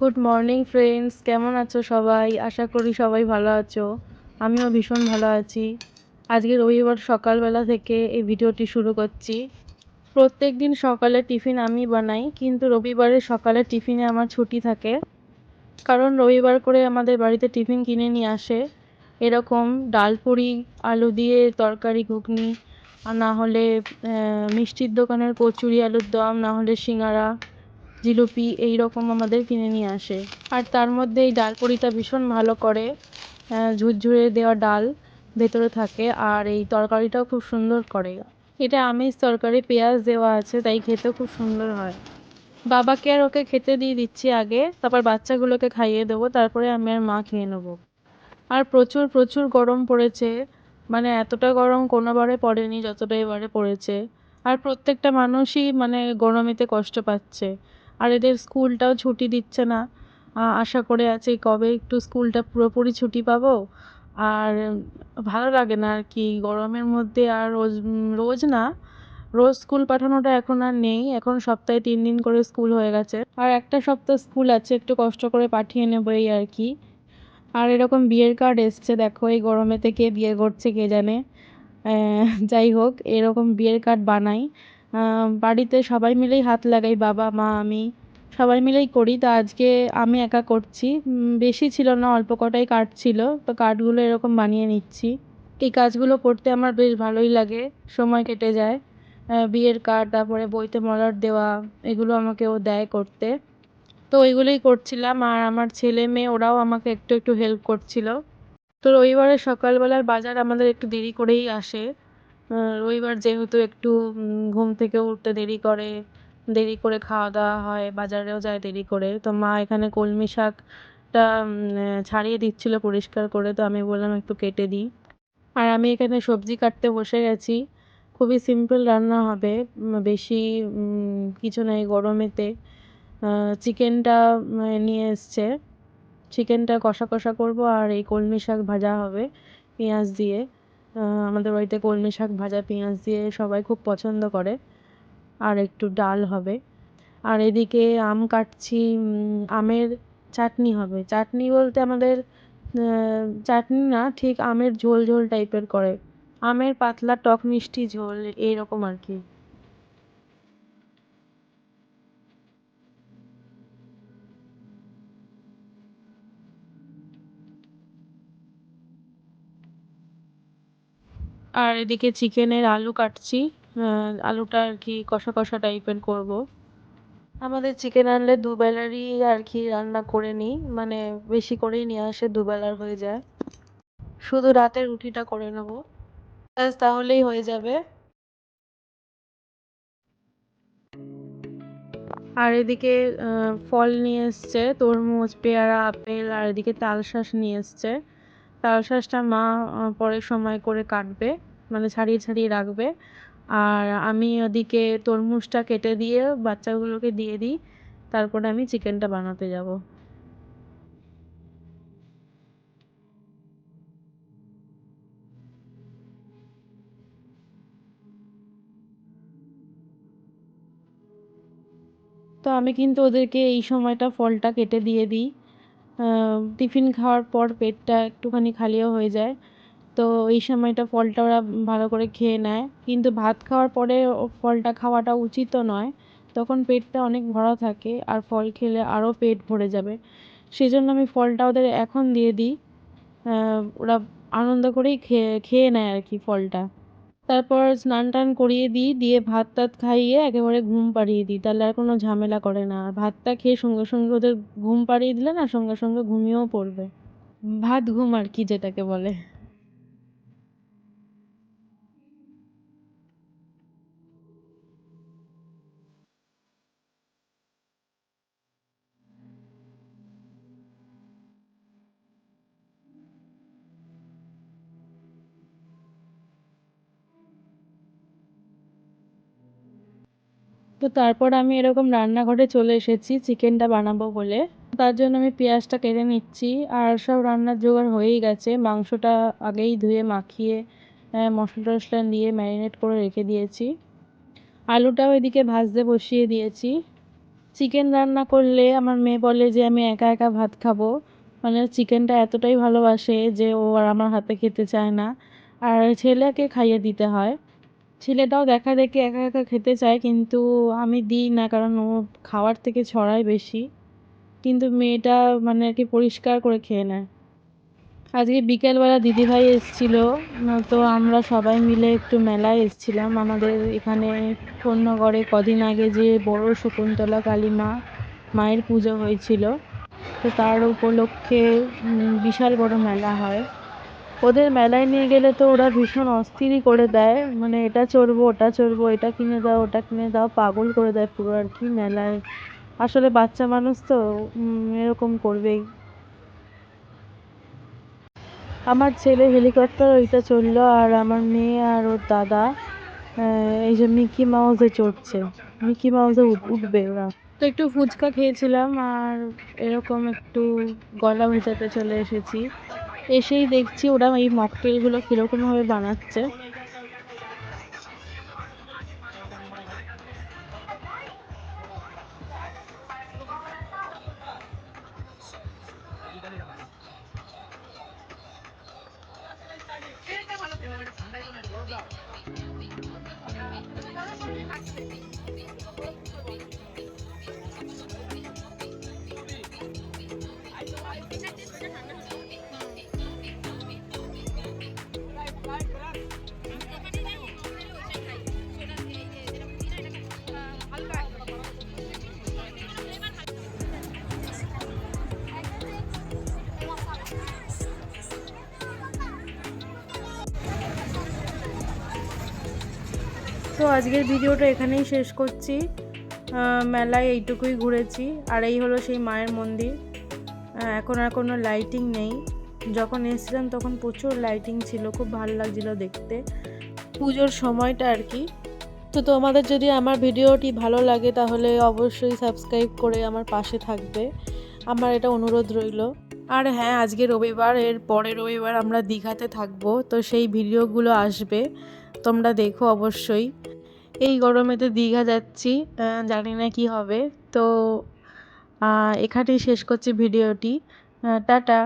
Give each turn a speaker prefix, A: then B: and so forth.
A: Good morning friends কেমন আছো সবাই? আশা করি সবাই ভালো আছো। আমিও ভীষণ ভালো আছি। আজকে রবিবার সকালবেলা থেকে এই ভিডিওটি শুরু করছি। প্রত্যেক দিন সকালে টিফিন আমি বানাই, কিন্তু রবিবারে সকালে টিফিনে আমার ছুটি থাকে। কারণ রবিবার করে আমাদের বাড়িতে টিফিন কিনে নিয়ে আসে। এরকম ডাল পুরি, আলু দিয়ে তরকারি, ঘুগনি, আর না হলে মিষ্টির দোকানের কচুরি, আলুর দম, না হলে সিঙ্গারা। জিলিপি এই রকম আমাদের কিনে নিয়ে আসে। আর তার মধ্যে এই ডাল পুরিটা ভীষণ ভালো করে ঝুরঝুরে দেওয়া ডাল ভেতরে থাকে আর এই তরকারিটাও খুব সুন্দর করে। এটা আমিষ তরকারি, পেঁয়াজ দেওয়া আছে, তাই খেতেও খুব সুন্দর হয়। বাবাকে আর ওকে খেতে দিয়ে দিচ্ছি আগে, তারপর বাচ্চাগুলোকে খাইয়ে দেবো, তারপরে আমি আর মা খেয়ে নেব। আর প্রচুর প্রচুর গরম পড়েছে। মানে এতটা গরম কোনোবারে পড়েনি, যতটা এবারে পড়েছে। আর প্রত্যেকটা মানুষই মানে গরমেতে কষ্ট পাচ্ছে। আর এদের স্কুলটাও ছুটি দিচ্ছে না। আশা করে আছে কবে একটু স্কুলটা পুরোপুরি ছুটি পাবো। আর ভালো লাগে না আর কি, গরমের মধ্যে আর রোজ রোজ না, রোজ স্কুল পাঠানোটা এখন আর নেই। এখন সপ্তাহে তিন দিন করে স্কুল হয়ে গেছে। আর একটা সপ্তাহ স্কুল আছে, একটু কষ্ট করে পাঠিয়ে নেব এই আর কি। আর এরকম বিয়ের কার্ড এসছে, দেখো এই গরমেতে কে বিয়ে করছে কে জানে। যাই হোক, এরকম বিয়ের কার্ড বানাই। বাড়িতে সবাই মিলেই হাত লাগাই, বাবা, মা, আমি। সবাই মিলেই করি, তা আজকে আমি একা করছি। বেশি ছিল না, অল্প কটাই কার্ড ছিল। তো কার্ডগুলো এরকম বানিয়ে নিচ্ছি। এই কাজগুলো করতে আমার বেশ ভালোই লাগে, সময় কেটে যায়। বিয়ের কার্ড, তারপরে বইতে মলাট দেওয়া, এগুলো আমাকে ও দেয় করতে। তো ওইগুলোই করছিলাম, আর আমার ছেলে মেয়ে, ওরাও আমাকে একটু একটু হেল্প করছিল। তো রবিবারে সকালবেলার বাজার আমাদের একটু দেরি করেই আসে। রবিবার যেহেতু একটু ঘুম থেকে উঠতে দেরি করে দেরি করে খাওয়া দাওয়া হয়, বাজারেও যায় দেরি করে, তো মা এখানে কলমি শাকটা ছাড়িয়ে দিচ্ছিল পরিষ্কার করে, তো আমি বললাম একটু কেটে দিই। আর আমি এখানে সবজি কাটতে বসে গেছি, খুবই সিম্পল রান্না হবে বেশি কিছু নেই গরমেতে। চিকেনটা নিয়ে এসছে। চিকেনটা কষা কষা করব আর এই কলমি শাক ভাজা হবে, পেঁয়াজ দিয়ে। আমাদের বাড়িতে কলমি শাক, ভাজা, পেঁয়াজ দিয়ে সবাই খুব পছন্দ করে। আর একটু ডাল হবে। আর এদিকে আম কাটছি আমের চাটনি হবে। চাটনি বলতে আমাদের চাটনি না, ঠিক আমের ঝোল ঝোল টাইপের করে। আমের পাতলা টক মিষ্টি ঝোল, এইরকম আর কি। আর এদিকে চিকেনের আলু কাটছি। আলুটা আর কি কষা কষা টাইপের করব। আমাদের চিকেন আনলে দুবেলারই আর কি রান্না করে নিই। মানে বেশি করেই নিয়ে আসে, দুবেলার হয়ে যায়। শুধু রাতের রুটিটা করে নেব। তাহলেই হয়ে যাবে। আর এদিকে ফল নিয়ে এসছে, তরমুজ, পেয়ারা, আপেল, আর এদিকে তালশাঁস নিয়ে এসছে। তালশাঁসটা মা পরে সময় করে কাটবে মানে ছাড়িয়ে ছাড়িয়ে রাখবে। আর আমি ওদিকে তরমুজটা কেটে দিয়ে বাচ্চাগুলোকে দিয়ে দিই, তারপরে আমি চিকেনটা বানাতে যাব। তো আমি কিন্তু ওদেরকে এই সময়টা ফলটা কেটে দিয়ে দিই। টিফিন খাওয়ার পর পেটটা একটুখানি খালিও হয়ে যায়। তো এই সময়টা ফলটা ওরা ভালো করে খেয়ে নেয়। কিন্তু ভাত খাওয়ার পরে ফলটা খাওয়াটা উচিতও নয়। তখন পেটটা অনেক ভরা থাকে আর ফল খেলে আরও পেট ভরে যাবে। সেই জন্য আমি ফলটা ওদের এখন দিয়ে দিই। ওরা আনন্দ করেই খেয়ে খেয়ে নেয় আর কি ফলটা। তারপর স্নান টান করিয়ে দিই, দিয়ে ভাত টাত খাইয়ে একেবারে ঘুম পাড়িয়ে দিই। তাহলে আর কোনো ঝামেলা করে না। আর ভাতটা খেয়ে সঙ্গে সঙ্গে ওদের ঘুম পাড়িয়ে দিলে না সঙ্গে সঙ্গে ঘুমিয়েও পড়বে। ভাত ঘুম আর কি যেটাকে বলে। তো তারপর আমি এরকম রান্নাঘরে চলে এসেছি, চিকেনটা বানাবো বলে। তার জন্য আমি পেঁয়াজটা কেটে নিচ্ছি আর সব রান্নার জোগাড় হয়েই গেছে। মাংসটা আগেই ধুয়ে, মাখিয়ে মশলা টশলা দিয়ে ম্যারিনেট করে রেখে দিয়েছি। আলুটাও এদিকে ভাজতে বসিয়ে দিয়েছি। চিকেন রান্না করলে আমার মেয়ে বলে যে, আমি একা একা ভাত খাব। মানে চিকেনটা এতটাই ভালোবাসে যে ও আর আমার হাতে খেতে চায় না। আর ছেলেকে খাইয়ে দিতে হয়। ছেলেটাও দেখা দেখি একা একা খেতে চায়, কিন্তু আমি দিই না, কারণ ও খাওয়ার থেকে ছড়ায় বেশি। কিন্তু মেয়েটা মানে আর কি পরিষ্কার করে খেয়ে নেয়। আজকে বিকেলবেলা দিদিভাই এসেছিল, তো আমরা সবাই মিলে একটু মেলায় এসেছিলাম। আমাদের এখানে কোন্নগরে কদিন আগে যে বড় শকুন্তলা কালী মা মায়ের পুজো হয়েছিল, তো তার উপলক্ষে বিশাল বড় মেলা হয়। ওদের মেলায় নিয়ে গেলে তো ওরা ভীষণ অস্থিরই করে দেয়। মানে এটা চড়বো, ওটা চড়বো, এটা কিনে দাও, ওটা কিনে দাও, পাগল করে দেয় পুরো আর কি মেলায়। আসলে বাচ্চা মানুষ তো এরকম করবেই। আমার ছেলে হেলিকপ্টার ওইটা চলল আর আমার মেয়ে আর ওর দাদা এই যে মিকি মাউসে চড়ছে। মিকি মাউসে উঠ- উঠবে ওরা। তো একটু ফুচকা খেয়েছিলাম আর এরকম একটু গলা ভেজাতে চলে এসেছি। এসেই দেখছি ওরা এই মকটেলগুলো কীরকমভাবে বানাচ্ছে। তো আজকের ভিডিওটা এখানেই শেষ করছি। মেলায় এইটুকুই ঘুরেছি। আর এই হলো সেই মায়ের মন্দির। এখন আর কোনো লাইটিং নেই। যখন এসেছিলাম তখন প্রচুর লাইটিং ছিল, খুব ভালো লাগছিল দেখতে। পুজোর সময়টা আর কি। তো তোমাদের যদি আমার ভিডিওটি ভালো লাগে তাহলে অবশ্যই সাবস্ক্রাইব করে আমার পাশে থাকবে। আমার এটা অনুরোধ রইল। আর হ্যাঁ আজকে রবিবার, এর পরে রবিবার আমরা দীঘাতে থাকব। তো সেই ভিডিওগুলো আসবে। তোমরা দেখো অবশ্যই। এই গরমেতে দীঘা যাচ্ছি জানি না কি হবে। তো এখানেই শেষ করছি ভিডিওটি। টাটা।